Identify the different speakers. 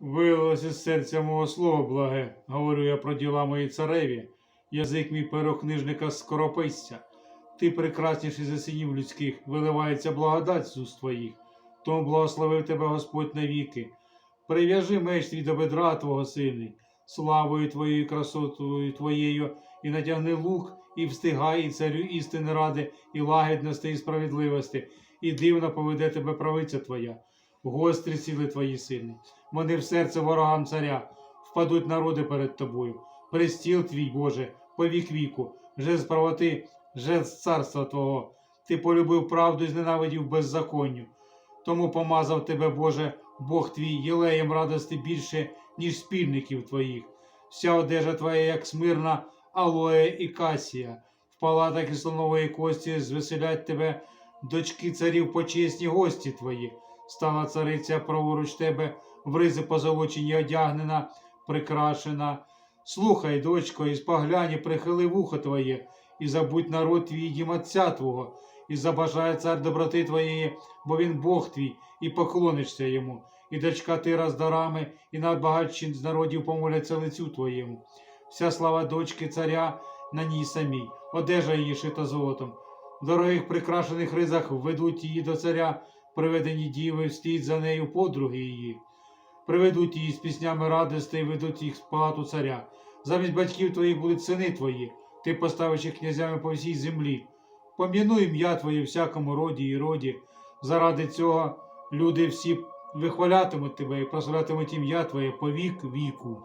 Speaker 1: Вилилось із серця мого слово благе, говорю я про діла мої цареві, язик мій перокнижника скорописця. Ти прекрасніший за синів людських, виливається благодать з уст твоїх, тому благословив тебе Господь навіки. Прив'яжи меч твій до бедра твого сильний, славою твоєю, красотою твоєю, і натягни лук, і встигай, і царю істини ради, і лагідності, і справедливості, і дивно поведе тебе правиця твоя, гострі сіли твої сильні. Вони в серце ворогам царя, впадуть народи перед тобою. Престіл твій, Боже, по вік віку, жест правоти, жест царства Твого. Ти полюбив правду і зненавидів беззаконню. Тому помазав тебе, Боже, Бог твій, єлеєм радости більше, ніж спільників твоїх. Вся одежа твоя, як смирна, алоє і касія. В палатах і слонової кості звеселять тебе, дочки царів почесні гості твої. Стала цариця праворуч тебе, в ризи позолочені одягнена, прикрашена. Слухай, дочко, і спогляні, прихили вухо твоє, і забудь народ твій дім отця твого, і забажає цар доброти твоєї, бо він Бог твій, і поклонишся йому. І дочка тира з дарами, і надбагатші з народів помоляться лицю твоєму. Вся слава дочки царя на ній самій, одежа її шита золотом. В дорогих прикрашених ризах ведуть її до царя, приведені діви, встіть за нею подруги її. Приведуть її з піснями радости і ведуть їх з палату царя. Замість батьків твоїх будуть сини твої, ти поставиш їх князями по всій землі. Пом'януй ім'я твоє всякому роді і роді. Заради цього люди всі вихвалятимуть тебе і прославлятимуть ім'я твоє по вік віку.